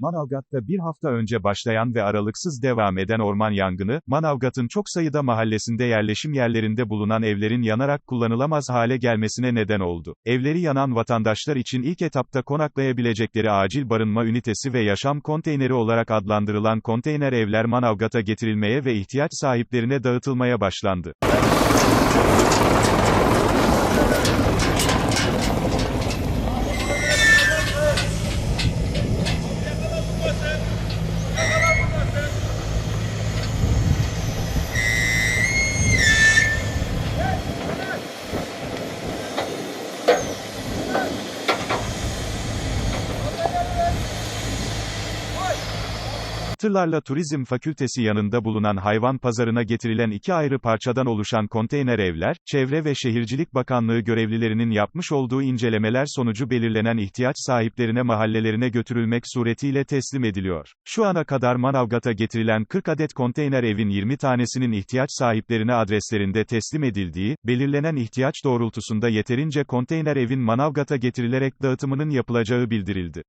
Manavgat'ta bir hafta önce başlayan ve aralıksız devam eden orman yangını, Manavgat'ın çok sayıda mahallesinde yerleşim yerlerinde bulunan evlerin yanarak kullanılamaz hale gelmesine neden oldu. Evleri yanan vatandaşlar için ilk etapta konaklayabilecekleri acil barınma ünitesi ve yaşam konteyneri olarak adlandırılan konteyner evler Manavgat'a getirilmeye ve ihtiyaç sahiplerine dağıtılmaya başlandı. Tırlarla Turizm Fakültesi yanında bulunan hayvan pazarına getirilen iki ayrı parçadan oluşan konteyner evler, Çevre ve Şehircilik Bakanlığı görevlilerinin yapmış olduğu incelemeler sonucu belirlenen ihtiyaç sahiplerine mahallelerine götürülmek suretiyle teslim ediliyor. Şu ana kadar Manavgat'a getirilen 40 adet konteyner evin 20 tanesinin ihtiyaç sahiplerine adreslerinde teslim edildiği, belirlenen ihtiyaç doğrultusunda yeterince konteyner evin Manavgat'a getirilerek dağıtımının yapılacağı bildirildi.